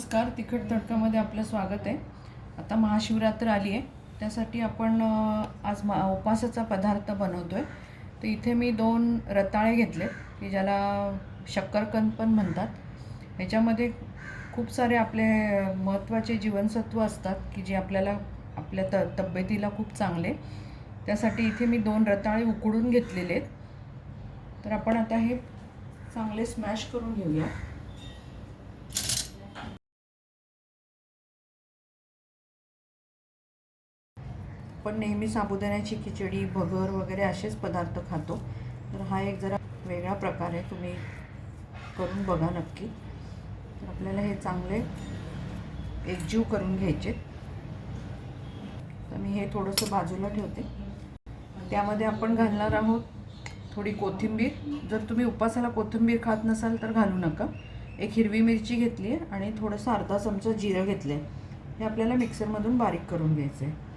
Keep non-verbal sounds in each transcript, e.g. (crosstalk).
नमस्कार तिखट तडकामध्ये आपलं स्वागत आहे. आता महाशिवरात्र आली आहे. त्यासाठी आपण आज मा उपासाचा पदार्थ बनवतो आहे तर इथे मी दोन रताळे घेतले की ज्याला शक्करकंद पण म्हणतात. ह्याच्यामध्ये खूप सारे आपले महत्त्वाचे जीवनसत्व असतात की जे आपल्याला आपल्या त तब्येतीला खूप चांगले. त्यासाठी इथे मी दोन रताळे उकडून घेतलेले आहेत. तर आपण आता हे चांगले स्मॅश करून घेऊया. पण नेहमी साबुदाण्याची खिचडी भगर वगैरे असेच पदार्थ खातो. तर हा एक जरा वेगळा प्रकार आहे. तुम्ही करून बघा नक्की. तर आपल्याला हे चांगले एकजीव करून घ्यायचे. तर मी हे थोडंसं बाजूला ठेवते. त्यामध्ये आपण घालणार आहोत थोडी कोथिंबीर. जर तुम्ही उपासाला कोथिंबीर खात नसाल तर घालू नका. एक हिरवी मिरची घेतली आहे आणि थोडंसं अर्धा चमचा जिरं घेतलं आहे हे आपल्याला मिक्सरमधून बारीक करून घ्यायचं आहे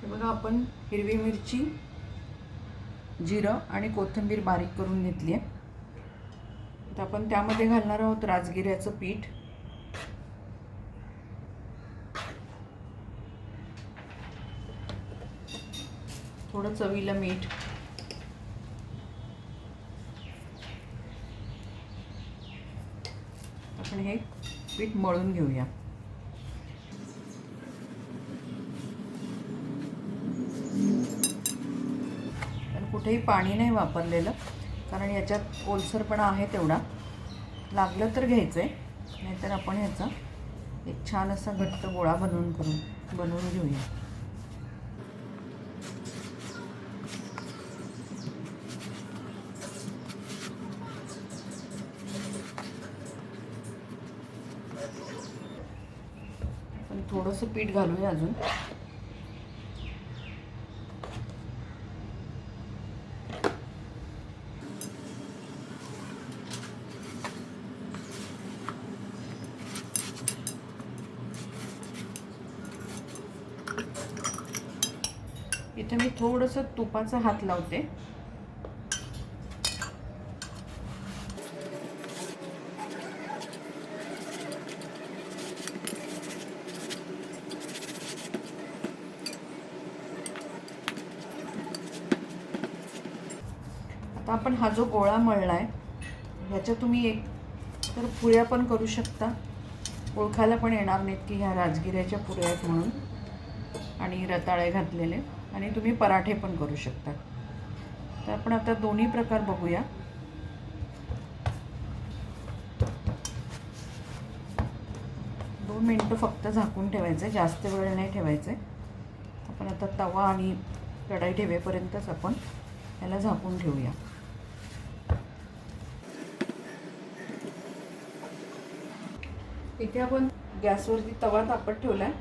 हे बघा आपण हिरवी मिरची जिरं आणि कोथिंबीर बारीक करून घेतली आहे. तर आपण त्यामध्ये घालणार आहोत राजगिऱ्याचं पीठ. थोडं चवीला मीठ. आपण हे पीठ मळून घेऊया. कुठेही पाणी नाही वापरलेलं. कारण याच्यात ओलसरपणा आहे तेवढा. लागलं तर घ्यायचं आहे नाहीतर आपण ह्याचा एक छान असा घट्ट गोळा बनवून करून बनवून घेऊया. पण थोडंसं पीठ घालूया अजून. इथे मी थोडंसं तुपाचा हात लावते. आता आपण हा जो गोळा मळला आहे ह्याच्या तुम्ही एक तर पुऱ्या पण करू शकता. ओळखायला पण येणार नाहीत की ह्या राजगिऱ्याच्या पुऱ्या आहेत म्हणून. आणि रताळे घातलेले. आणि तुम्ही पराठे पण करू शकता. तर आपण आता दोन्ही प्रकार बघूया. दोन मिनटं फक्त झाकून ठेवायचं जास्त वेळ नाही ठेवायचं. आपण आता तवा आणि कढाई ठेवेपर्यंतच आपण याला झाकून ठेवूया. इथे आपण गॅसवरती तवा तापत आहे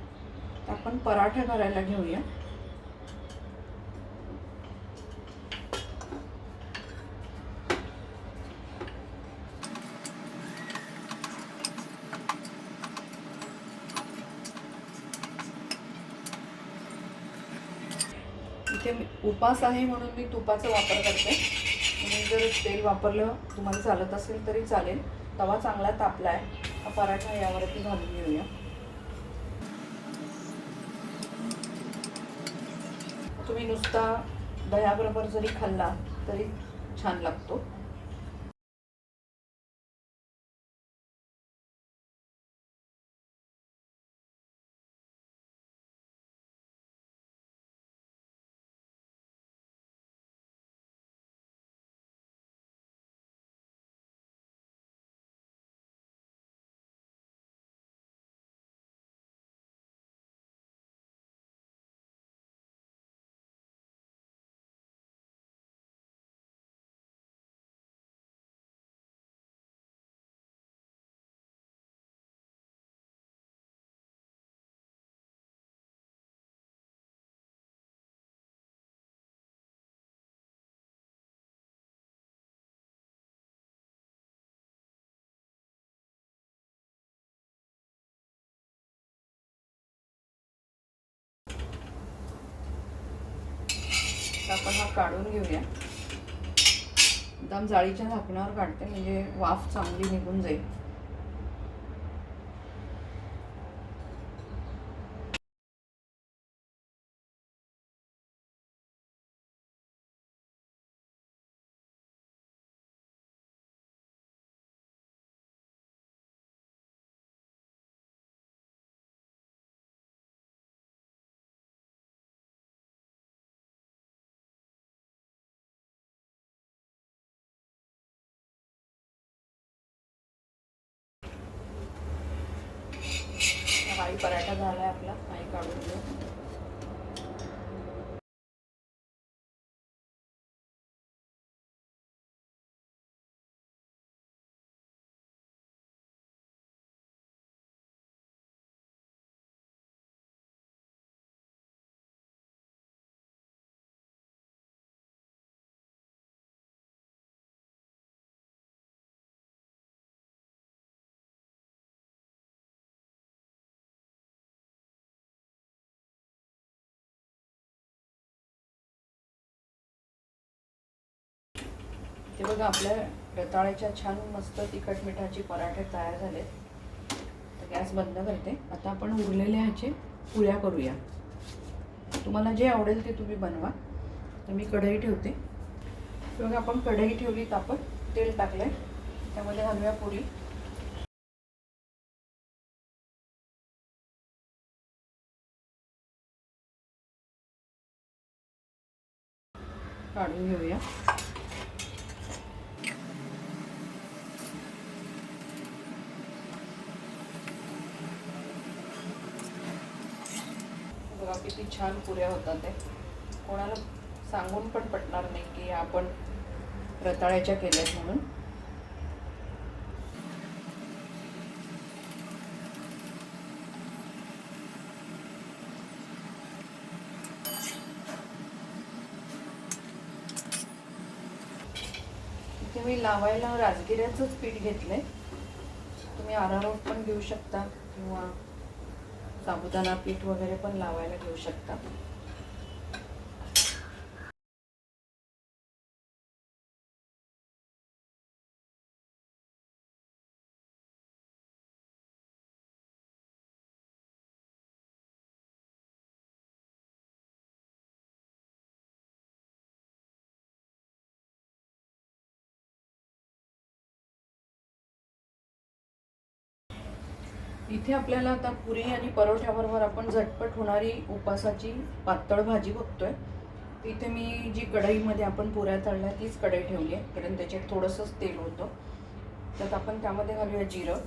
तर आपण पराठा करायला घेऊया. इथे मी- उपास आहे म्हणून मी तुपाचा वापर करते. तुम्ही जर तेल वापरलं तुम्हाला चालत असेल तरी चालेल. तवा चांगला तापला आहे हा पराठा यावरती घालून घेऊया. तुम्ही नुसता दह्याबरोबर जरी खाल्ला तरी छान लागतो. आपण हा काढून घेऊया. एकदम जाळीच्या झाकणावर काढते म्हणजे वाफ चांगली निघून जाईल. पराठा झाला आहे आपला. पाळी काढून घेऊ. ते बघा आपल्या रताळ्याच्या छान मस्त तिखट मिठाचे पराठे तयार झाले तर गॅस बंद करते. आता आपण उरलेल्या ह्याचे पुऱ्या करूया. तुम्हाला जे आवडेल ते तुम्ही बनवा. तर मी कढई ठेवते. बघा आपण कढई ठेवली तापत तेल टाकलंय. त्यामध्ये घालूया पुरी. काढून घेऊया बघा किती छान पुऱ्या होतात ते. कोणाला सांगून पण पटणार नाही की आपण रताळ्याच्या केल्यात म्हणून. इथे मी लावायला राजगिऱ्याचंच पीठ घेतलंय. तुम्ही आरारोट पण घेऊ शकता किंवा साबुदाणा पीठ वगैरे पण लावायला घेऊ शकता. इथे आपल्याला आता पुरी आणि परोठ्याबरोबर आपण झटपट होणारी उपासाची पातळ भाजी बघतोय. इथे मी जी कढईमध्ये आपण पुऱ्या तळल्या तीच कढई ठेवली आहे कारण त्याच्यात थोडंसंच तेल होतं. त्यात आपण त्यामध्ये घालूया जिरं.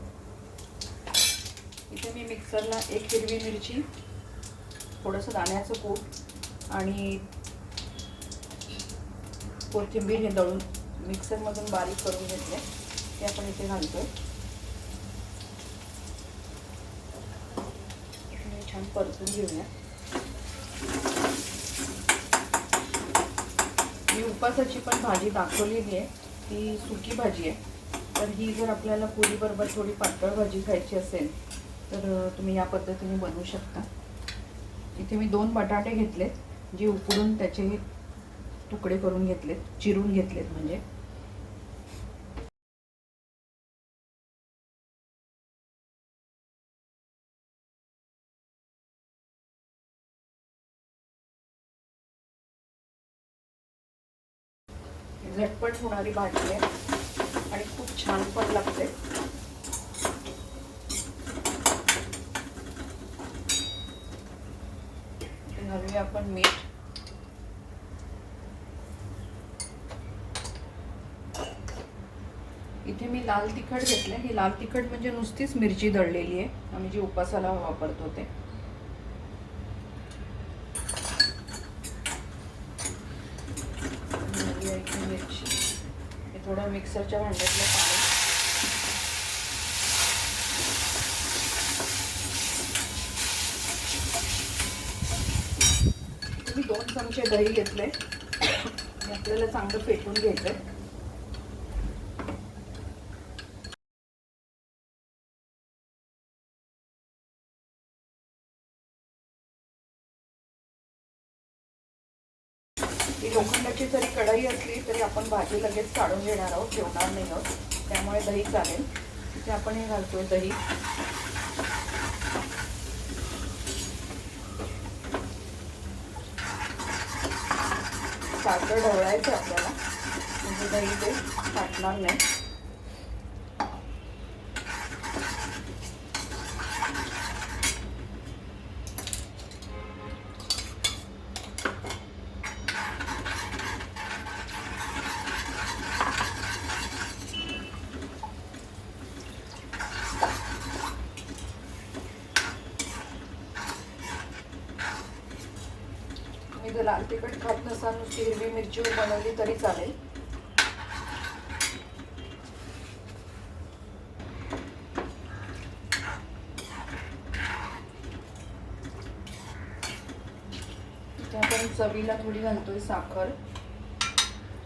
इथे मी मिक्सरला एक हिरवी मिरची थोडंसं दाण्याचं कूट आणि कोथिंबीर हे दळून मिक्सरमधून बारीक करून घेतले ते आपण इथे घालतोय छान परतून घेऊया. मी उपासाची पण भाजी दाखवलेली आहे. ती सुकी भाजी आहे. तर ही जर आपल्याला पुरीबरोबर थोडी पातळ भाजी खायची असेल तर तुम्ही या पद्धतीने बनवू शकता. इथे मी दोन बटाटे घेतलेत जे उकडून त्याचे तुकडे करून घेतलेत चिरून घेतलेत म्हणजे. झटपट होणारी भाजी आहे. आणि खूप छान पण लागते. घालूया आपण मीठ. इथे मी लाल तिखट घेतलं ही लाल तिखट म्हणजे नुसतीच मिरची दळलेली आहे. आम्ही जी उपासाला वापरतो ते मिरची हे थोडं मिक्सरच्या भांड्यातलं पाणी. मी दोन चमचे दही घेतले (coughs) आपल्याला चांगलं फेटून घ्यायचं आहे लोखंडाची जरी कढई असली तरी आपण भाजी लगेच काढून घेणार आहोत ठेवणार नाही आहोत. त्यामुळे दही चालेल. तिथे आपण हे घालतोय दही. साखर ढवळायचं आपल्याला. म्हणजे दही ते फाटणार नाही. लाल तिखट खात नसा नुसती हिरवी मिरची बनवली तरी चालेल. आपण चवीला थोडी घालतोय साखर.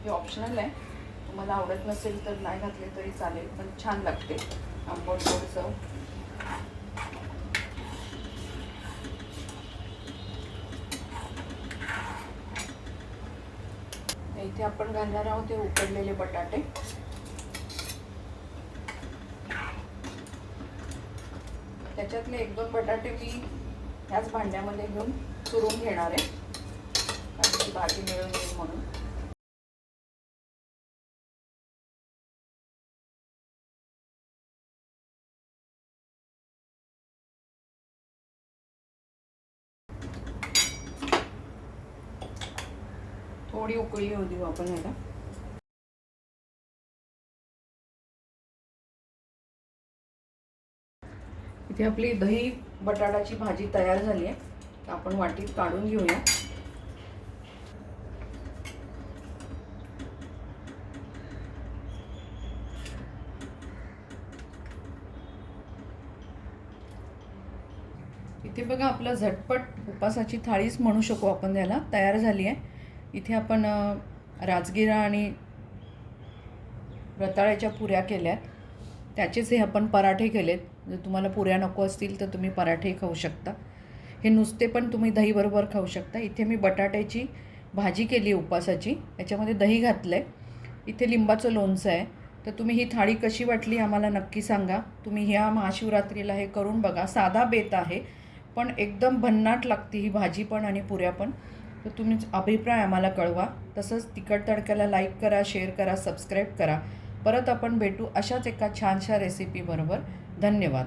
हे ऑप्शनल आहे. तुम्हाला आवडत नसेल तर नाही घातले तरी चालेल पण छान लागते. आंबट गोड चव. हे आपण घालणार आहोत ते उकडलेले बटाटे. त्याच्यातले एक दोन बटाटे मी ह्याच भांड्यामध्ये घेऊन चुरून घेणार आहे. कारण भाजी मिळून येईल म्हणून. थोडी उकळी येऊ देऊ आपण ह्याला इथे आपली दही बटाटाची भाजी तयार झाली आहे. आपण वाटीत काढून घेऊया. इथे बघा आपलं झटपट उपासाची थाळीच म्हणू शकू आपण याला तयार झाली आहे. इथे आपण राजगिरा आणि रताळ्याच्या पुऱ्या केल्यात. त्याचेच हे आपण पराठे केलेत. जर तुम्हाला पुऱ्या नको असतील तर तुम्ही पराठे खाऊ शकता. हे नुसते पण तुम्ही दहीबरोबर खाऊ शकता. इथे मी बटाट्याची भाजी केली उपासाची. याच्यामध्ये दही घातलं आहे इथे लिंबाचं लोणचं आहे. तर तुम्ही ही थाळी कशी वाटली आम्हाला नक्की सांगा. तुम्ही ह्या महाशिवरात्रीला हे करून बघा. साधा बेत आहे. पण एकदम भन्नाट लागते ही भाजी पण आणि पुऱ्या पण. तर तुम्ही अभिप्राय आम्हाला कळवा. तसंच तिखट तडक्याला लाईक करा शेअर करा सबस्क्राईब करा. परत आपण भेटू अशाच एका छानशा रेसिपीबरोबर धन्यवाद.